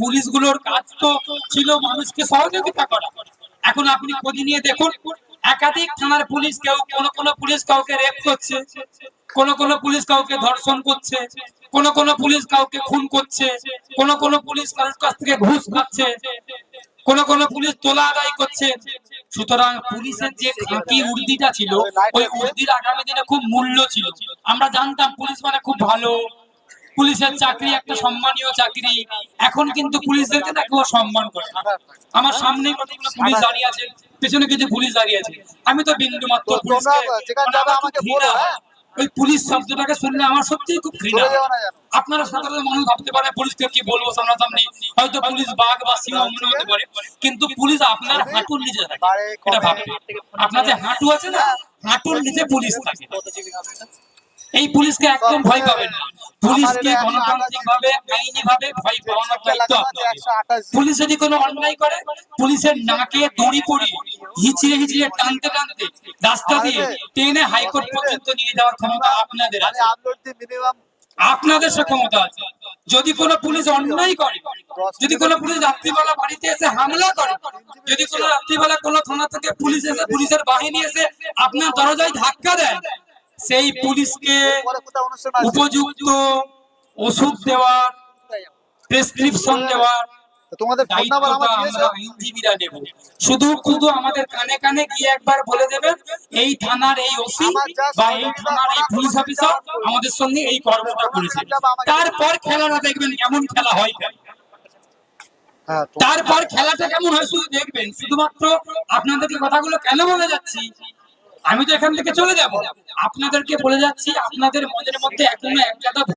পুলিশগুলোর কাজ তো ছিল মানুষকে সহযোগিতা করা। এখন আপনি খোঁজ নিয়ে দেখুন, একাধিক থানার পুলিশ কেউ, কোন কোন পুলিশ কাউকে রেপ করছে, কোন কোন পুলিশ কাউকে ধর্ষণ করছে, কোন কোন পুলিশ কাউকে খুন করছে, কোন কোন পুলিশ কারোর কাছ থেকে ঘুষ খাচ্ছে, কোন কোন পুলিশ তোলা আদায় করছে। সুতরাং পুলিশের যে খাঁটি উর্দিটা ছিল, ওই উর্দির আগামী দিনে খুব মূল্য ছিল। আমরা জানতাম পুলিশ মানে খুব ভালো। পুলিশের চাকরি একটা সম্মানীয় চাকরি। এখন কিন্তু পুলিশদেরকে না কেউ সম্মান করে। আমার সামনে কতগুলো পুলিশ দাঁড়িয়ে আছে পেছনে কিছু পুলিশ দাঁড়িয়ে আছে। আমি তো বিন্দু মাত্র পুলিশকে মানে হয়। হ্যাঁ? ওই পুলিশ শব্দটাকে শুনলে আমার সত্যিই খুব ঘৃণা। হয়। আপনারা সাধারণ মানুষ ভাবতে পারে পুলিশকে কি বলব সামনাসামনি? হয়তো পুলিশ বাঘ বা সিংহ মনে হতে পারে। কিন্তু পুলিশ আপনার হাঁটুর নিচে থাকে। এটা ভাববে আপনার যে হাঁটু আছে না হাঁটুর নিচে পুলিশ থাকে। এই পুলিশকে একদম ভয় পাবেন না। পুলিশকে গণতান্ত্রিক ভাবে আইনি ভাবে ভয় পাওয়ানোর দায়িত্ব? আপনাদের পুলিশ যদি কোনো অন্যায় করে পুলিশের নাকে দড়ি পড়ি হিচিয়ে হিচিয়ে টানতে টানতে রাস্তা দিয়ে টেনে হাইকোর্ট পর্যন্ত নিয়ে যাওয়ার ক্ষমতা আপনাদের আছে। আপনাদের সে ক্ষমতা আছে। যদি কোনো পুলিশ অন্যায় করে যদি কোনো পুলিশ রাত্রিবেলা বাড়িতে এসে হামলা করে যদি কোনো রাত্রিবেলা কোনো থানা থেকে পুলিশ এসে পুলিশের বাহিনী এসে আপনার দরজায় ধাক্কা দেয় সেই পুলিশকে উপযুক্ত ওষুধ দেওয়ার প্রেসক্রিপশন দেওয়ার তোমাদের ফোন নাম্বার আমার দিয়েছ? আইনজীবীরা নেব। শুধু শুধু আমাদের কানে কানে গিয়ে একবার বলে দেবেন এই থানার এই ওসি বা এই থানার এই পুলিশ অফিসার আমাদের সঙ্গে এই কর্মটা করেছে। তারপর খেলাটা দেখবেন কেমন খেলা হয়। হ্যাঁ তারপর খেলাটা কেমন হয় শুধু দেখবেন। শুধুমাত্র আপনাদেরকে কথাগুলো কেন বলে যাচ্ছি? আমি তো এখান থেকে চলে যাব। আপনাদেরকে বলে যাচ্ছি আপনাদের মনের মধ্যে এখনও একটা